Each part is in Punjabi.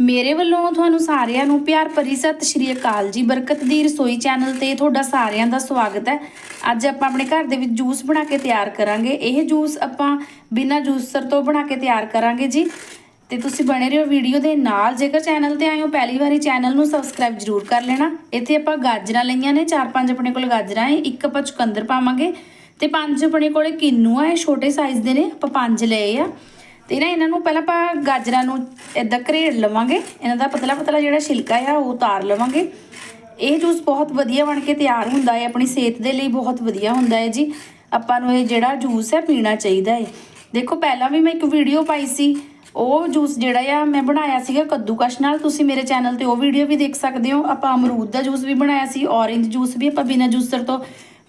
ਮੇਰੇ ਵੱਲੋਂ ਤੁਹਾਨੂੰ ਸਾਰਿਆਂ ਨੂੰ ਪਿਆਰ ਭਰੀ ਸਤਿ ਸ਼੍ਰੀ ਅਕਾਲ ਜੀ। ਬਰਕਤ ਦੀ ਰਸੋਈ ਚੈਨਲ ਤੇ ਤੁਹਾਡਾ ਸਾਰਿਆਂ ਦਾ ਸਵਾਗਤ ਹੈ। ਅੱਜ ਆਪਾਂ ਆਪਣੇ ਘਰ ਦੇ ਵਿੱਚ ਜੂਸ ਬਣਾ ਕੇ ਤਿਆਰ ਕਰਾਂਗੇ। ਇਹ ਜੂਸ ਆਪਾਂ ਬਿਨਾਂ ਜੂਸਰ ਤੋਂ ਬਣਾ ਕੇ ਤਿਆਰ ਕਰਾਂਗੇ ਜੀ। ਤੇ ਤੁਸੀਂ ਬਣੇ ਰਹੋ ਵੀਡੀਓ ਦੇ ਨਾਲ। ਜੇਕਰ ਚੈਨਲ ਤੇ ਆਏ ਹੋ, ਪਹਿਲੀ ਵਾਰੀ ਚੈਨਲ ਨੂੰ ਸਬਸਕ੍ਰਾਈਬ ਜਰੂਰ ਕਰ ਲੈਣਾ। ਇੱਥੇ ਆਪਾਂ ਗਾਜਰਾਂ ਲਈਆਂ ਨੇ, ਚਾਰ ਪੰਜ ਆਪਣੇ ਕੋਲ ਗਾਜਰਾਂ ਹੈ ਇੱਕ ਆਪਾਂ ਚੁਕੰਦਰ ਪਾਵਾਂਗੇ ਤੇ ਪੰਜ ਆਪਣੇ ਕੋਲੇ ਕਿੰਨੂ ਆ ਇਹ ਛੋਟੇ ਸਾਈਜ਼ ਦੇ ਨੇ, ਆਪਾਂ ਪੰਜ ਲਏ ਆ। ਤੇ ਨਾ ਇਹਨਾਂ ਨੂੰ ਪਹਿਲਾਂ ਆਪਾਂ ਗਾਜਰਾਂ ਨੂੰ ਇਦਾਂ ਘਰੇੜ ਲਵਾਂਗੇ। ਇਹਨਾਂ ਦਾ ਪਤਲਾ ਪਤਲਾ ਜਿਹੜਾ ਛਿਲਕਾ ਆ, ਉਹ ਉਤਾਰ ਲਵਾਂਗੇ। ਇਹ ਜੂਸ ਬਹੁਤ ਵਧੀਆ ਬਣ ਕੇ ਤਿਆਰ ਹੁੰਦਾ ਹੈ ਆਪਣੀ ਸਿਹਤ ਦੇ ਲਈ ਬਹੁਤ ਵਧੀਆ ਹੁੰਦਾ ਹੈ ਜੀ। ਆਪਾਂ ਨੂੰ ਇਹ ਜਿਹੜਾ ਜੂਸ ਹੈ ਪੀਣਾ ਚਾਹੀਦਾ ਹੈ ਦੇਖੋ, ਪਹਿਲਾਂ ਵੀ ਮੈਂ ਇੱਕ ਵੀਡੀਓ ਪਾਈ ਸੀ। ਉਹ ਜੂਸ ਜਿਹੜਾ ਆ, ਮੈਂ ਬਣਾਇਆ ਸੀਗਾ ਕੱਦੂਕਸ਼ ਨਾਲ। ਤੁਸੀਂ ਮੇਰੇ ਚੈਨਲ ਤੇ ਉਹ ਵੀਡੀਓ ਵੀ ਦੇਖ ਸਕਦੇ ਹੋ। ਆਪਾਂ ਅਮਰੂਦ ਦਾ ਜੂਸ ਵੀ ਬਣਾਇਆ ਸੀ ਔਰੇਂਜ ਜੂਸ ਵੀ ਆਪਾਂ ਬਿਨਾਂ ਜੂਸਰ ਤੋਂ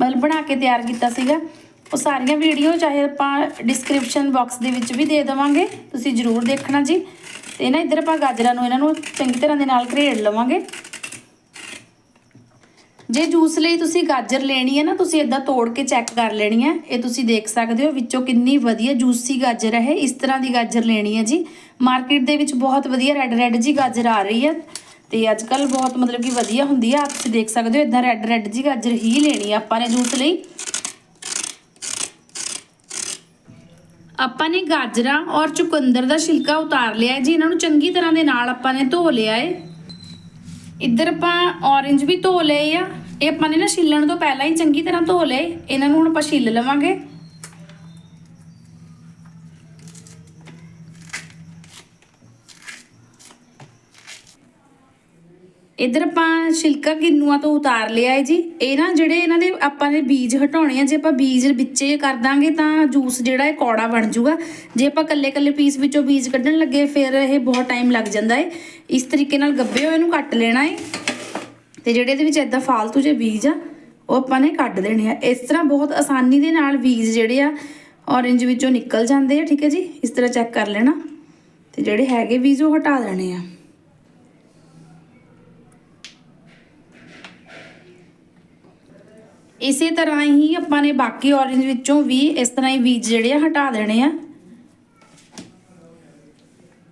ਮਤਲਬ ਬਣਾ ਕੇ ਤਿਆਰ ਕੀਤਾ ਸੀਗਾ। ਉਹ ਸਾਰੀਆਂ ਵੀਡੀਓ ਚਾਹੇ ਆਪਾਂ ਡਿਸਕ੍ਰਿਪਸ਼ਨ ਬਾਕਸ ਦੇ ਵਿੱਚ ਵੀ ਦੇ ਦੇਵਾਂਗੇ। ਤੁਸੀਂ ਜਰੂਰ ਦੇਖਣਾ ਜੀ। ਤੇ ਨਾ ਇੱਧਰ ਆਪਾਂ ਗਾਜਰਾਂ ਨੂੰ ਇਹਨਾਂ ਨੂੰ ਚੰਗੀ ਤਰ੍ਹਾਂ ਦੇ ਨਾਲ ਘਰੇੜ ਲਵਾਂਗੇ। ਜੇ ਜੂਸ ਲਈ ਤੁਸੀਂ ਗਾਜਰ ਲੈਣੀ ਹੈ ਨਾ, ਤੁਸੀਂ ਇਦਾਂ ਤੋੜ ਕੇ ਚੈੱਕ ਕਰ ਲੈਣੀ ਹੈ। ਇਹ ਤੁਸੀਂ ਦੇਖ ਸਕਦੇ ਹੋ, ਵਿੱਚੋਂ ਕਿੰਨੀ ਵਧੀਆ ਜੂਸੀ ਗਾਜਰ ਹੈ, ਇਸ ਤਰ੍ਹਾਂ ਦੀ ਗਾਜਰ ਲੈਣੀ ਹੈ ਜੀ। ਮਾਰਕੀਟ ਦੇ ਵਿੱਚ ਬਹੁਤ ਵਧੀਆ ਰੈੱਡ ਰੈੱਡ ਜੀ ਗਾਜਰ ਆ ਰਹੀ ਹੈ। ਤੇ ਅੱਜ ਕੱਲ ਬਹੁਤ ਮਤਲਬ ਕਿ ਵਧੀਆ ਹੁੰਦੀ ਆ ਤੁਸੀਂ ਦੇਖ ਸਕਦੇ ਹੋ ਇਦਾਂ ਰੈੱਡ ਰੈੱਡ ਜੀ ਗਾਜਰ ਹੀ ਲੈਣੀ ਹੈ ਆਪਾਂ ਨੇ ਜੂਸ ਲਈ। ਆਪਾਂ ਨੇ ਗਾਜਰਾਂ ਔਰ ਚੁਕੰਦਰ ਦਾ ਛਿਲਕਾ ਉਤਾਰ ਲਿਆ ਜੀ, ਇਹਨਾਂ ਨੂੰ ਚੰਗੀ ਤਰ੍ਹਾਂ ਦੇ ਨਾਲ ਆਪਾਂ ਨੇ ਧੋ ਲਿਆ ਹੈ। ਇੱਧਰ ਆਪਾਂ ਔਰੇਂਜ ਵੀ ਧੋ ਲਏ ਆ। ਇਹ ਆਪਾਂ ਨੇ ਨਾ ਛਿੱਲਣ ਤੋਂ ਪਹਿਲਾਂ ਹੀ ਚੰਗੀ ਤਰ੍ਹਾਂ ਧੋ ਲਏ। ਇਹਨਾਂ ਨੂੰ ਹੁਣ ਆਪਾਂ ਛਿੱਲ ਲਵਾਂਗੇ। ਇੱਧਰ ਆਪਾਂ ਛਿਲਕਾ ਕਿੰਨੂਆਂ ਤੋਂ ਉਤਾਰ ਲਿਆ ਹੈ ਜੀ। ਇਹ ਨਾ ਜਿਹੜੇ ਇਹਨਾਂ ਦੇ ਆਪਾਂ ਨੇ ਬੀਜ ਹਟਾਉਣੇ ਆ, ਜੇ ਆਪਾਂ ਬੀਜ ਵਿੱਚੇ ਕਰ ਦਾਂਗੇ ਤਾਂ ਜੂਸ ਜਿਹੜਾ ਹੈ ਕੌੜਾ ਬਣ ਜਾਊਗਾ ਜੇ ਆਪਾਂ ਕੱਲੇ ਕੱਲੇ ਪੀਸ ਵਿੱਚੋਂ ਬੀਜ ਕੱਢਣ ਲੱਗੇ, ਫਿਰ ਇਹ ਬਹੁਤ ਟਾਈਮ ਲੱਗ ਜਾਂਦਾ ਹੈ ਇਸ ਤਰੀਕੇ ਨਾਲ ਗੱਬੇ ਹੋਏ ਨੂੰ ਕੱਟ ਲੈਣਾ ਹੈ ਤੇ ਜਿਹੜੇ ਇਹਦੇ ਵਿੱਚ ਇਦਾਂ ਫਾਲਤੂ ਜਿਹੇ ਬੀਜ ਆ, ਉਹ ਆਪਾਂ ਨੇ ਕੱਢ ਦੇਣੇ ਆ। ਇਸ ਤਰ੍ਹਾਂ ਬਹੁਤ ਆਸਾਨੀ ਦੇ ਨਾਲ ਬੀਜ ਜਿਹੜੇ ਆ ਔਰੇਂਜ ਵਿੱਚੋਂ ਨਿਕਲ ਜਾਂਦੇ ਆ, ਠੀਕ ਹੈ ਜੀ? ਇਸ ਤਰ੍ਹਾਂ ਚੈੱਕ ਕਰ ਲੈਣਾ। ਤੇ ਜਿਹੜੇ ਹੈਗੇ ਬੀਜ, ਉਹ ਹਟਾ ਦੇਣੇ ਆ। ਇਸੇ ਤਰ੍ਹਾਂ ਹੀ ਆਪਾਂ ਨੇ ਬਾਕੀ ਔਰੇਂਜ ਵਿੱਚੋਂ ਵੀ ਇਸ ਤਰ੍ਹਾਂ ਹੀ ਬੀਜ ਜਿਹੜੇ ਆ, ਹਟਾ ਦੇਣੇ ਆ।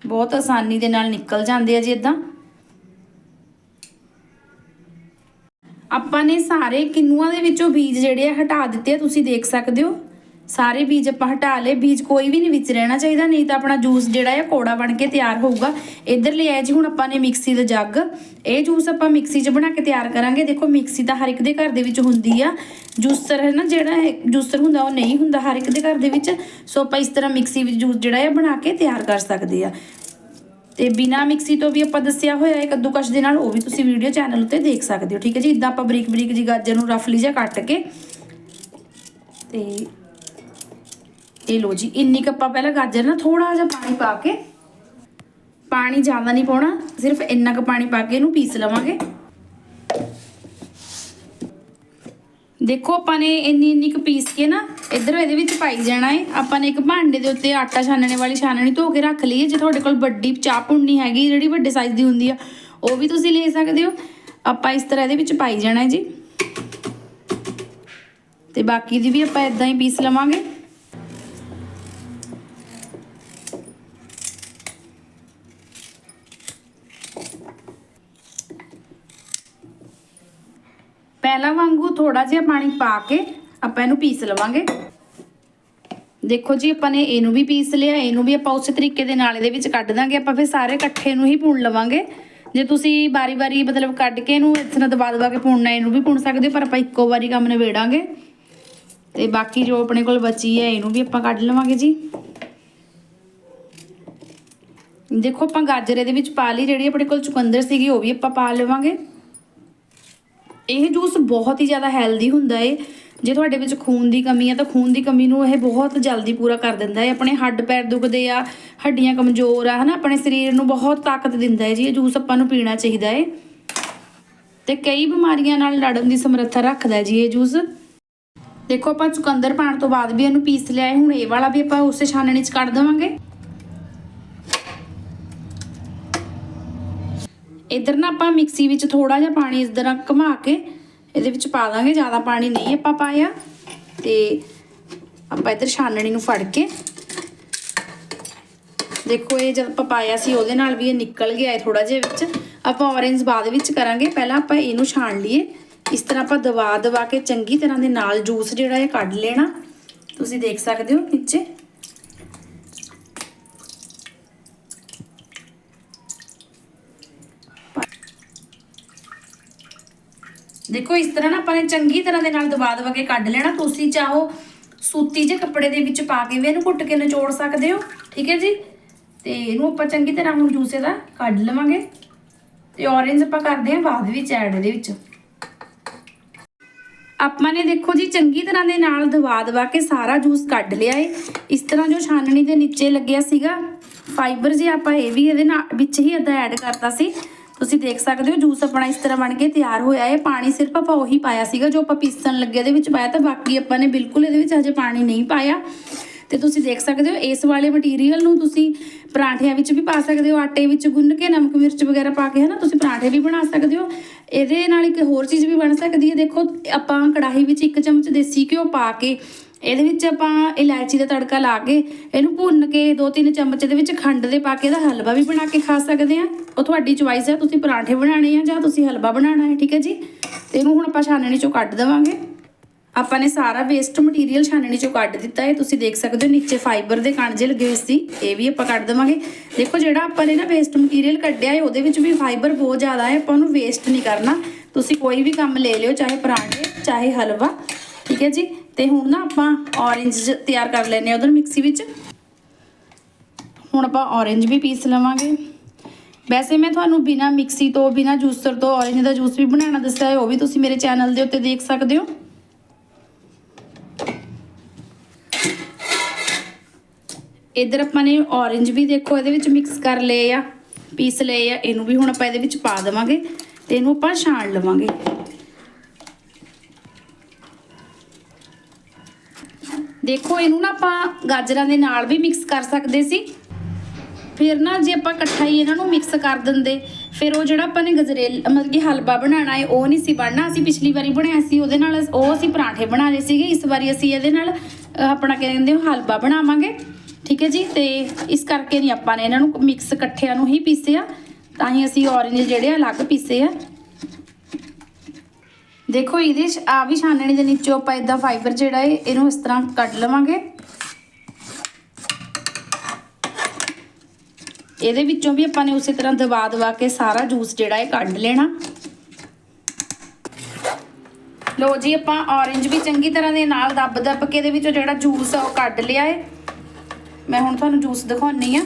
ਬਹੁਤ ਆਸਾਨੀ ਦੇ ਨਾਲ ਨਿਕਲ ਜਾਂਦੇ ਆ ਜੀ ਇਦਾਂ ਆਪਾਂ ਨੇ ਸਾਰੇ ਕਿੰਨੂਆਂ ਦੇ ਵਿੱਚੋਂ ਬੀਜ ਜਿਹੜੇ ਆ ਹਟਾ ਦਿੱਤੇ ਆ, ਤੁਸੀਂ ਦੇਖ ਸਕਦੇ ਹੋ। ਸਾਰੇ ਬੀਜ ਆਪਾਂ ਹਟਾ ਲਏ, ਬੀਜ ਕੋਈ ਵੀ ਨਹੀਂ ਵਿੱਚ ਰਹਿਣਾ ਚਾਹੀਦਾ, ਨਹੀਂ ਤਾਂ ਆਪਣਾ ਜੂਸ ਜਿਹੜਾ ਹੈ ਕੋੜਾ ਬਣ ਕੇ ਤਿਆਰ ਹੋਊਗਾ। ਇੱਧਰ ਲਿਆ ਜੀ ਹੁਣ ਆਪਾਂ ਨੇ ਮਿਕਸੀ ਦਾ ਜੱਗ। ਇਹ ਜੂਸ ਆਪਾਂ ਮਿਕਸੀ 'ਚ ਬਣਾ ਕੇ ਤਿਆਰ ਕਰਾਂਗੇ। ਦੇਖੋ ਮਿਕਸੀ ਤਾਂ ਹਰ ਇੱਕ ਦੇ ਘਰ ਦੇ ਵਿੱਚ ਹੁੰਦੀ ਆ। ਜੂਸਰ ਹੈ ਨਾ ਜਿਹੜਾ ਜੂਸਰ ਹੁੰਦਾ, ਉਹ ਨਹੀਂ ਹੁੰਦਾ ਹਰ ਇੱਕ ਦੇ ਘਰ ਦੇ ਵਿੱਚ। ਸੋ ਆਪਾਂ ਇਸ ਤਰ੍ਹਾਂ ਮਿਕਸੀ ਵਿੱਚ ਜੂਸ ਜਿਹੜਾ ਹੈ ਬਣਾ ਕੇ ਤਿਆਰ ਕਰ ਸਕਦੇ ਆ। ਤੇ ਬਿਨਾ ਮਿਕਸੀ ਤੋਂ ਵੀ ਆਪਾਂ ਦੱਸਿਆ ਹੋਇਆ ਹੈ ਕੱਦੂਕਸ਼ ਦੇ ਨਾਲ, ਉਹ ਵੀ ਤੁਸੀਂ ਵੀਡੀਓ ਚੈਨਲ ਉੱਤੇ ਦੇਖ ਸਕਦੇ ਹੋ, ਠੀਕ ਹੈ ਜੀ? ਇਦਾਂ ਆਪਾਂ ਬਰੀਕ ਬਰੀਕ ਜੀ ਗਾਜਰ ਨੂੰ ਰਫਲੀ ਜਿਹਾ ਕੱਟ ਕੇ ਤੇ ਇਹ ਲੋ ਜੀ, ਇੰਨੀ ਕੱਪਾ ਪਹਿਲਾਂ ਗਾਜਰ ਨਾ ਥੋੜਾ ਜਿਹਾ ਪਾਣੀ ਪਾ ਕੇ, ਪਾਣੀ ਜ਼ਿਆਦਾ ਨਹੀਂ ਪਾਉਣਾ, ਸਿਰਫ ਇੰਨਾ ਕੁ ਪਾਣੀ ਪਾ ਕੇ ਇਹਨੂੰ ਪੀਸ ਲਵਾਂਗੇ। ਦੇਖੋ, ਆਪਾਂ ਨੇ ਇੰਨੀ ਇੰਨੀ ਕੁ ਪੀਸ ਕੇ ਨਾ, ਇਧਰ ਇਹਦੇ ਵਿੱਚ ਪਾਈ ਜਾਣਾ ਹੈ ਆਪਾਂ ਨੇ ਇੱਕ ਭਾਂਡੇ ਦੇ ਉੱਤੇ ਆਟਾ ਛਾਨਣੇ ਵਾਲੀ ਛਾਨਣੀ ਧੋ ਕੇ ਰੱਖ ਲਈ ਹੈ ਜੇ ਤੁਹਾਡੇ ਕੋਲ ਵੱਡੀ ਚਾਹ ਪੁੰਨੀ ਹੈਗੀ, ਜਿਹੜੀ ਵੱਡੇ ਸਾਈਜ਼ ਦੀ ਹੁੰਦੀ ਆ, ਉਹ ਵੀ ਤੁਸੀਂ ਲੈ ਸਕਦੇ ਹੋ। ਆਪਾਂ ਇਸ ਤਰ੍ਹਾਂ ਇਹਦੇ ਵਿੱਚ ਪਾਈ ਜਾਣਾ ਹੈ ਜੀ। ਤੇ ਬਾਕੀ ਦੀ ਵੀ ਆਪਾਂ ਇਦਾਂ ਹੀ ਪੀਸ ਲਵਾਂਗੇ। ਪਹਿਲਾਂ ਵਾਂਗੂ ਥੋੜਾ ਜਿਹਾ ਪਾਣੀ ਪਾ ਕੇ ਆਪਾਂ ਇਹਨੂੰ ਪੀਸ ਲਵਾਂਗੇ। ਦੇਖੋ ਜੀ, ਆਪਾਂ ਨੇ ਇਹਨੂੰ ਵੀ ਪੀਸ ਲਿਆ, ਇਹਨੂੰ ਵੀ ਆਪਾਂ ਉਸੇ ਤਰੀਕੇ ਦੇ ਨਾਲ ਇਹਦੇ ਵਿੱਚ ਕੱਢ ਦਾਂਗੇ। ਆਪਾਂ ਫਿਰ ਸਾਰੇ ਇਕੱਠੇ ਨੂੰ ਹੀ ਭੁੰਨ ਲਵਾਂਗੇ। ਜੇ ਤੁਸੀਂ ਬਾਰੀ-ਬਾਰੀ ਮਤਲਬ ਕੱਢ ਕੇ ਇਹਨੂੰ ਇਸ ਤਰ੍ਹਾਂ ਦਬਾ ਦਬਾ ਕੇ ਭੁੰਨਣਾ ਇਹਨੂੰ ਵੀ ਭੁੰਨ ਸਕਦੇ ਹੋ, ਪਰ ਆਪਾਂ ਇੱਕੋ ਵਾਰੀ ਕੰਮ ਨਿਬੇੜਾਂਗੇ। ਤੇ ਬਾਕੀ ਜੋ ਆਪਣੇ ਕੋਲ ਬਚੀ ਹੈ, ਇਹਨੂੰ ਵੀ ਆਪਾਂ ਕੱਢ ਲਵਾਂਗੇ ਜੀ। ਦੇਖੋ, ਆਪਾਂ ਗਾਜਰ ਇਹਦੇ ਵਿੱਚ ਪਾ ਲਈ, ਜਿਹੜੀ ਆਪਣੇ ਕੋਲ ਚੁਕੰਦਰ ਸੀਗੀ, ਉਹ ਵੀ ਆਪਾਂ ਪਾ ਲਵਾਂਗੇ। ਇਹ ਜੂਸ ਬਹੁਤ ਹੀ ਜ਼ਿਆਦਾ ਹੈਲਦੀ ਹੁੰਦਾ ਏ। ਜੇ ਤੁਹਾਡੇ ਵਿੱਚ ਖੂਨ ਦੀ ਕਮੀ ਹੈ ਤਾਂ ਖੂਨ ਦੀ ਕਮੀ ਨੂੰ ਇਹ ਬਹੁਤ ਜਲਦੀ ਪੂਰਾ ਕਰ ਦਿੰਦਾ ਹੈ ਆਪਣੇ ਹੱਡ ਪੈਰ ਦੁਖਦੇ ਆ, ਹੱਡੀਆਂ ਕਮਜ਼ੋਰ ਆ, ਹਨਾ? ਆਪਣੇ ਸਰੀਰ ਨੂੰ ਬਹੁਤ ਤਾਕਤ ਦਿੰਦਾ ਹੈ ਜੀ, ਇਹ ਜੂਸ ਆਪਾਂ ਨੂੰ ਪੀਣਾ ਚਾਹੀਦਾ ਹੈ ਤੇ ਕਈ ਬਿਮਾਰੀਆਂ ਨਾਲ ਲੜਨ ਦੀ ਸਮਰੱਥਾ ਰੱਖਦਾ ਜੀ ਇਹ ਜੂਸ। ਦੇਖੋ, ਆਪਾਂ ਚੁਕੰਦਰ ਪਾਣ ਤੋਂ ਬਾਅਦ ਵੀ ਇਹਨੂੰ ਪੀਸ ਲਿਆ ਹੈ ਹੁਣ ਇਹ ਵਾਲਾ ਵੀ ਆਪਾਂ ਉਸੇ ਛਾਨਣੀ 'ਚ ਕੱਢ ਦੇਵਾਂਗੇ। ਇਧਰ ਨਾ ਆਪਾਂ ਮਿਕਸੀ ਵਿੱਚ ਥੋੜਾ ਜਿਹਾ ਪਾਣੀ ਇਸ ਤਰ੍ਹਾਂ ਘੁਮਾ ਕੇ ਇਹਦੇ ਵਿੱਚ ਪਾ ਦਾਂਗੇ, ਜ਼ਿਆਦਾ ਪਾਣੀ ਨਹੀਂ ਆਪਾਂ ਪਾਇਆ। ਤੇ ਆਪਾਂ ਇਧਰ ਛਾਨਣੀ ਨੂੰ ਫੜ ਕੇ ਦੇਖੋ, ਇਹ ਜਦ ਆਪਾਂ ਪਾਇਆ ਸੀ, ਉਹਦੇ ਨਾਲ ਵੀ ਇਹ ਨਿਕਲ ਗਿਆ ਹੈ ਥੋੜਾ ਜਿਹਾ ਵਿੱਚ। ਆਪਾਂ ਔਰੇਂਜ ਬਾਅਦ ਵਿੱਚ ਕਰਾਂਗੇ। ਪਹਿਲਾਂ ਆਪਾਂ ਇਹਨੂੰ ਛਾਣ ਲਈਏ। ਇਸ ਤਰ੍ਹਾਂ ਆਪਾਂ ਦਵਾ ਦਵਾ ਕੇ ਚੰਗੀ ਤਰ੍ਹਾਂ ਦੇ ਨਾਲ ਜੂਸ ਜਿਹੜਾ ਇਹ ਕੱਢ ਲੈਣਾ। ਤੁਸੀਂ ਦੇਖ ਸਕਦੇ ਹੋ ਨੀਚੇ। ਦੇਖੋ, ਇਸ ਤਰ੍ਹਾਂ ਨਾ ਆਪਾਂ ਨੇ ਚੰਗੀ ਤਰ੍ਹਾਂ ਦੇ ਨਾਲ ਦਬਾ ਦਵਾ ਕੇ ਕੱਢ ਲੈਣਾ। ਤੁਸੀਂ ਚਾਹੋ ਸੂਤੀ ਜਿਹੇ ਕੱਪੜੇ ਦੇ ਵਿੱਚ ਪਾ ਕੇ ਵੀ ਇਹਨੂੰ ਘੁੱਟ ਕੇ ਨਿਚੋੜ ਸਕਦੇ ਹੋ, ਠੀਕ ਹੈ ਜੀ? ਤੇ ਇਹਨੂੰ ਆਪਾਂ ਚੰਗੀ ਤਰ੍ਹਾਂ ਹੁਣ ਜੂਸ ਇਹਦਾ ਕੱਢ ਲਵਾਂਗੇ। ਤੇ ਔਰੇਂਜ ਆਪਾਂ ਕਰਦੇ ਹਾਂ ਬਾਅਦ ਵਿੱਚ ਐਡ ਇਹਦੇ ਵਿੱਚ। ਆਪਾਂ ਨੇ ਦੇਖੋ ਜੀ, ਚੰਗੀ ਤਰ੍ਹਾਂ ਦੇ ਨਾਲ ਦਬਾ ਦਵਾ ਕੇ ਸਾਰਾ ਜੂਸ ਕੱਢ ਲਿਆ ਏ। ਇਸ ਤਰ੍ਹਾਂ ਜੋ ਛਾਨਣੀ ਦੇ ਨੀਚੇ ਲੱਗਿਆ ਸੀਗਾ ਫਾਈਬਰ ਜੀ ਆਪਾਂ ਇਹ ਵੀ ਇਹਦੇ ਨਾਲ ਵਿੱਚ ਹੀ ਅੱਧਾ ਐਡ ਕਰਤਾ ਸੀ ਤੁਸੀਂ ਦੇਖ ਸਕਦੇ ਹੋ, ਜੂਸ ਆਪਣਾ ਇਸ ਤਰ੍ਹਾਂ ਬਣ ਕੇ ਤਿਆਰ ਹੋਇਆ ਹੈ। ਪਾਣੀ ਸਿਰਫ ਆਪਾਂ ਉਹੀ ਪਾਇਆ ਸੀਗਾ, ਜੋ ਆਪਾਂ ਪੀਸਣ ਲੱਗੇ ਇਹਦੇ ਵਿੱਚ ਪਾਇਆ ਤਾਂ ਬਾਕੀ ਆਪਾਂ ਨੇ ਬਿਲਕੁਲ ਇਹਦੇ ਵਿੱਚ ਹਜੇ ਪਾਣੀ ਨਹੀਂ ਪਾਇਆ। ਤੇ ਤੁਸੀਂ ਦੇਖ ਸਕਦੇ ਹੋ, ਇਸ ਵਾਲੇ ਮਟੀਰੀਅਲ ਨੂੰ ਤੁਸੀਂ ਪਰਾਂਠਿਆਂ ਵਿੱਚ ਵੀ ਪਾ ਸਕਦੇ ਹੋ, ਆਟੇ ਵਿੱਚ ਗੁੰਨ ਕੇ, ਨਮਕ ਮਿਰਚ ਵਗੈਰਾ ਪਾ ਕੇ, ਹਨਾ, ਤੁਸੀਂ ਪਰਾਂਠੇ ਵੀ ਬਣਾ ਸਕਦੇ ਹੋ। ਇਹਦੇ ਨਾਲ ਇੱਕ ਹੋਰ ਚੀਜ਼ ਵੀ ਬਣ ਸਕਦੀ ਹੈ। ਦੇਖੋ, ਆਪਾਂ ਕੜਾਹੀ ਵਿੱਚ ਇੱਕ ਚਮਚ ਦੇਸੀ ਘਿਓ ਪਾ ਕੇ ਇਹਦੇ ਵਿੱਚ ਆਪਾਂ ਇਲਾਇਚੀ ਦਾ ਤੜਕਾ ਲਾ ਕੇ ਇਹਨੂੰ ਭੁੰਨ ਕੇ ਦੋ ਤਿੰਨ ਚਮਚ ਦੇ ਵਿੱਚ ਖੰਡ ਦੇ ਪਾ ਕੇ ਇਹਦਾ ਹਲਵਾ ਵੀ ਬਣਾ ਕੇ ਖਾ ਸਕਦੇ ਆ ਉਹ ਤੁਹਾਡੀ ਚੁਆਇਸ ਹੈ, ਤੁਸੀਂ ਪਰਾਂਠੇ ਬਣਾਣੇ ਆ ਜਾਂ ਤੁਸੀਂ ਹਲਵਾ ਬਣਾਉਣਾ ਹੈ, ਠੀਕ ਹੈ ਜੀ? ਤੇ ਇਹਨੂੰ ਹੁਣ ਆਪਾਂ ਛਾਨਣੀ ਚੋਂ ਕੱਢ ਦੇਵਾਂਗੇ। ਆਪਾਂ ਨੇ ਸਾਰਾ ਵੇਸਟ ਮਟੀਰੀਅਲ ਛਾਨਣੀ ਚੋਂ ਕੱਢ ਦਿੱਤਾ ਹੈ। ਤੁਸੀਂ ਦੇਖ ਸਕਦੇ ਹੋ ਨੀਚੇ ਫਾਈਬਰ ਦੇ ਕਣ ਲੱਗੇ ਹੋਏ ਸੀ, ਇਹ ਵੀ ਆਪਾਂ ਕੱਢ ਦੇਵਾਂਗੇ। ਦੇਖੋ ਜਿਹੜਾ ਆਪਾਂ ਨੇ ਨਾ ਵੇਸਟ ਮਟੀਰੀਅਲ ਕੱਢਿਆ ਹੈ, ਉਹਦੇ ਵਿੱਚ ਵੀ ਫਾਈਬਰ ਬਹੁਤ ਜ਼ਿਆਦਾ ਹੈ, ਆਪਾਂ ਉਹਨੂੰ ਵੇਸਟ ਨਹੀਂ ਕਰਨਾ। ਤੁਸੀਂ ਕੋਈ ਵੀ ਕੰਮ ਲੈ ਲਿਓ, ਚਾਹੇ ਪਰਾਂਠੇ, ਚਾਹੇ ਹਲਵਾ, ਠੀਕ ਹੈ ਜੀ? ਤੇ ਹੁਣ ਨਾ ਆਪਾਂ ਔਰੇਂਜ ਤਿਆਰ ਕਰ ਲੈਨੇ ਆ ਉਧਰ ਮਿਕਸੀ ਵਿੱਚ। ਹੁਣ ਆਪਾਂ ਔਰੇਂਜ ਵੀ ਪੀਸ ਲਵਾਂਗੇ। ਵੈਸੇ ਮੈਂ ਤੁਹਾਨੂੰ ਬਿਨਾ ਮਿਕਸੀ ਤੋਂ, ਬਿਨਾ ਜੂਸਰ ਤੋਂ ਔਰੇਂਜ ਦਾ ਜੂਸ ਵੀ ਬਣਾਉਣਾ ਦੱਸਿਆ ਹੈ, ਉਹ ਵੀ ਤੁਸੀਂ ਮੇਰੇ ਚੈਨਲ ਦੇ ਉੱਤੇ ਦੇਖ ਸਕਦੇ ਹੋ। ਇਧਰ ਆਪਾਂ ਨੇ ਔਰੇਂਜ ਵੀ ਦੇਖੋ, ਇਹਦੇ ਵਿੱਚ ਮਿਕਸ ਕਰ ਲਏ ਆ, ਪੀਸ ਲਏ ਆ, ਇਹਨੂੰ ਵੀ ਹੁਣ ਆਪਾਂ ਇਹਦੇ ਵਿੱਚ ਪਾ ਦੇਵਾਂਗੇ ਤੇ ਇਹਨੂੰ ਆਪਾਂ ਛਾਣ ਲਵਾਂਗੇ। ਦੇਖੋ ਇਹਨੂੰ ਨਾ ਆਪਾਂ ਗਾਜਰਾਂ ਦੇ ਨਾਲ ਵੀ ਮਿਕਸ ਕਰ ਸਕਦੇ ਸੀ। ਫਿਰ ਨਾ ਜੇ ਆਪਾਂ ਇਕੱਠਾ ਹੀ ਇਹਨਾਂ ਨੂੰ ਮਿਕਸ ਕਰ ਦਿੰਦੇ ਫਿਰ ਉਹ ਜਿਹੜਾ ਆਪਾਂ ਨੇ ਗਜਰੇਲ ਮਤਲਬ ਕਿ ਹਲਵਾ ਬਣਾਉਣਾ ਹੈ ਉਹ ਨਹੀਂ ਸੀ ਬਣਨਾ। ਅਸੀਂ ਪਿਛਲੀ ਵਾਰੀ ਬਣਾਇਆ ਸੀ ਉਹਦੇ ਨਾਲ ਉਹ ਅਸੀਂ ਪਰਾਂਠੇ ਬਣਾ ਲਏ ਸੀਗੇ। ਇਸ ਵਾਰੀ ਅਸੀਂ ਇਹਦੇ ਨਾਲ ਅਹ, ਆਪਣਾ ਕਹਿੰਦੇ ਹਲਵਾ ਬਣਾਵਾਂਗੇ। ਠੀਕ ਹੈ ਜੀ? ਤੇ ਇਸ ਕਰਕੇ ਨਹੀਂ ਆਪਾਂ ਨੇ ਇਹਨਾਂ ਨੂੰ ਮਿਕਸ ਇਕੱਠਿਆਂ ਨੂੰ ਹੀ ਪੀਸਿਆ। ਤਾਂ ਹੀ ਅਸੀਂ ਔਰੇਂਜ ਜਿਹੜੇ ਆ ਅਲੱਗ ਪੀਸੇ ਆ। ਦੇਖੋ ਇਹਦੇ ਚ ਆ ਵੀ ਛਾਨਣੀ ਦੇ ਨੀਚੋਂ ਆਪਾਂ ਇਦਾਂ ਫਾਈਬਰ ਜਿਹੜਾ ਹੈ ਇਹਨੂੰ ਇਸ ਤਰ੍ਹਾਂ ਕੱਢ ਲਵਾਂਗੇ। ਇਹਦੇ ਵਿੱਚੋਂ ਵੀ ਆਪਾਂ ਨੇ ਉਸੇ ਤਰ੍ਹਾਂ ਦਬਾ ਦਬਾ ਕੇ ਸਾਰਾ ਜੂਸ ਜਿਹੜਾ ਹੈ ਕੱਢ ਲੈਣਾ। ਲੋ ਜੀ, ਆਪਾਂ ਔਰੇਂਜ ਵੀ ਚੰਗੀ ਤਰ੍ਹਾਂ ਦੇ ਨਾਲ ਦੱਬ ਦੱਬ ਕੇ ਇਹਦੇ ਵਿੱਚੋਂ ਜਿਹੜਾ ਜੂਸ ਆ ਉਹ ਕੱਢ ਲਿਆ ਹੈ ਮੈਂ ਹੁਣ ਤੁਹਾਨੂੰ ਜੂਸ ਦਿਖਾਉਣੀ ਆ।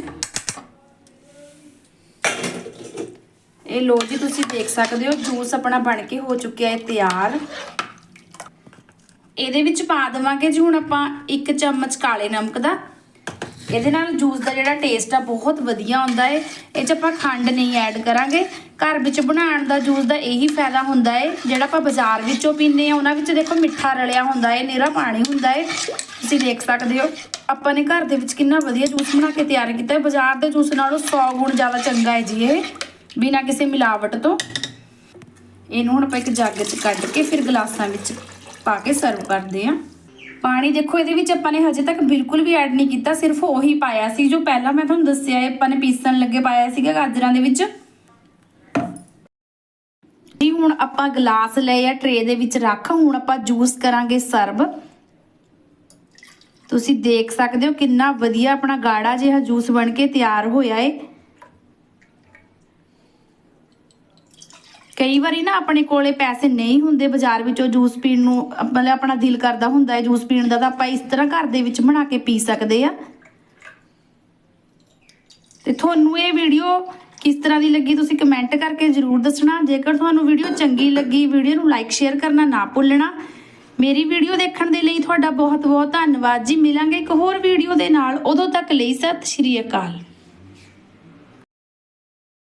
ਇਹ ਲੋ ਜੀ, ਤੁਸੀਂ ਦੇਖ ਸਕਦੇ ਹੋ, ਜੂਸ ਆਪਣਾ ਬਣ ਕੇ ਹੋ ਚੁੱਕਿਆ ਹੈ, ਤਿਆਰ। ਇਹਦੇ ਵਿੱਚ ਪਾ ਦੇਵਾਂਗੇ ਜੀ, ਹੁਣ ਆਪਾਂ ਇੱਕ ਚਮਚ ਕਾਲੇ ਨਮਕ ਦਾ। ਇਹਦੇ ਨਾਲ ਜੂਸ ਦਾ ਜਿਹੜਾ ਟੇਸਟ ਆ, ਬਹੁਤ ਵਧੀਆ ਆਉਂਦਾ ਹੈ। ਇਹ 'ਚ ਆਪਾਂ ਖੰਡ ਨਹੀਂ ਐਡ ਕਰਾਂਗੇ। ਘਰ ਵਿੱਚ ਬਣਾਉਣ ਦਾ ਜੂਸ ਦਾ ਇਹੀ ਫਾਇਦਾ ਹੁੰਦਾ ਹੈ, ਜਿਹੜਾ ਆਪਾਂ ਬਾਜ਼ਾਰ ਵਿੱਚੋਂ ਪੀਂਦੇ ਆ ਉਹਨਾਂ ਵਿੱਚ ਦੇਖੋ ਮਿੱਠਾ ਰਲਿਆ ਹੁੰਦਾ ਹੈ, ਨਿਰਾ ਪਾਣੀ ਹੁੰਦਾ ਹੈ। ਤੁਸੀਂ ਦੇਖ ਸਕਦੇ ਹੋ, ਆਪਾਂ ਨੇ ਘਰ ਦੇ ਵਿੱਚ ਕਿੰਨਾ ਵਧੀਆ ਜੂਸ ਬਣਾ ਕੇ ਤਿਆਰ ਕੀਤਾ ਬਾਜ਼ਾਰ ਦੇ ਜੂਸ ਨਾਲੋਂ 100 ਗੁਣ ਜ਼ਿਆਦਾ ਚੰਗਾ ਹੈ ਜੀ ਇਹ। ਬਿਨਾਂ ਕਿਸੇ ਮਿਲਾਵਟ ਤੋਂ। ਇਹਨੂੰ ਹੁਣ ਆਪਾਂ ਇੱਕ ਜੱਗ 'ਚ ਕੱਢ ਕੇ ਫਿਰ ਗਲਾਸਾਂ ਵਿੱਚ ਪਾ ਕੇ ਸਰਵ ਕਰਦੇ ਹਾਂ। ਪਾਣੀ ਦੇਖੋ, ਇਹਦੇ ਵਿੱਚ ਆਪਾਂ ਨੇ ਹਜੇ ਤੱਕ ਬਿਲਕੁਲ ਵੀ ਐਡ ਨਹੀਂ ਕੀਤਾ, ਸਿਰਫ ਉਹੀ ਪਾਇਆ ਸੀ ਜੋ ਪਹਿਲਾਂ ਮੈਂ ਤੁਹਾਨੂੰ ਦੱਸਿਆ ਹੈ, ਆਪਾਂ ਨੇ ਪੀਸਣ ਲੱਗੇ ਪਾਇਆ ਸੀਗਾ ਗਾਜਰਾਂ ਦੇ ਵਿੱਚ। ਜੀ, ਹੁਣ ਆਪਾਂ ਗਲਾਸ ਲਏ ਆ ਟਰੇ ਦੇ ਵਿੱਚ ਰੱਖ, ਹੁਣ ਆਪਾਂ ਜੂਸ ਕਰਾਂਗੇ ਸਰਵ ਤੁਸੀਂ ਦੇਖ ਸਕਦੇ ਹੋ ਕਿੰਨਾ ਵਧੀਆ ਆਪਣਾ ਗਾੜਾ ਜਿਹਾ ਜੂਸ ਬਣ ਕੇ ਤਿਆਰ ਹੋਇਆ ਏ। ਕਈ ਵਾਰੀ ਨਾ ਆਪਣੇ ਕੋਲੇ ਪੈਸੇ ਨਹੀਂ ਹੁੰਦੇ ਬਾਜ਼ਾਰ ਵਿੱਚੋਂ ਜੂਸ ਪੀਣ ਨੂੰ, ਮਤਲਬ ਆਪਣਾ ਦਿਲ ਕਰਦਾ ਹੁੰਦਾ ਹੈ ਜੂਸ ਪੀਣ ਦਾ, ਤਾਂ ਆਪਾਂ ਇਸ ਤਰ੍ਹਾਂ ਘਰ ਦੇ ਵਿੱਚ ਬਣਾ ਕੇ ਪੀ ਸਕਦੇ ਆ। ਤੇ ਤੁਹਾਨੂੰ ਇਹ ਵੀਡੀਓ ਕਿਸ ਤਰ੍ਹਾਂ ਦੀ ਲੱਗੀ ਤੁਸੀਂ ਕਮੈਂਟ ਕਰਕੇ ਜਰੂਰ ਦੱਸਣਾ। ਜੇਕਰ ਤੁਹਾਨੂੰ ਵੀਡੀਓ ਚੰਗੀ ਲੱਗੀ, ਵੀਡੀਓ ਨੂੰ ਲਾਈਕ, ਸ਼ੇਅਰ ਕਰਨਾ ਨਾ ਭੁੱਲਣਾ। ਮੇਰੀ ਵੀਡੀਓ ਦੇਖਣ ਦੇ ਲਈ ਤੁਹਾਡਾ ਬਹੁਤ ਬਹੁਤ ਧੰਨਵਾਦ ਜੀ। ਮਿਲਾਂਗੇ ਇੱਕ ਹੋਰ ਵੀਡੀਓ ਦੇ ਨਾਲ। ਉਦੋਂ ਤੱਕ ਲਈ ਸਤਿ ਸ਼੍ਰੀ ਅਕਾਲ।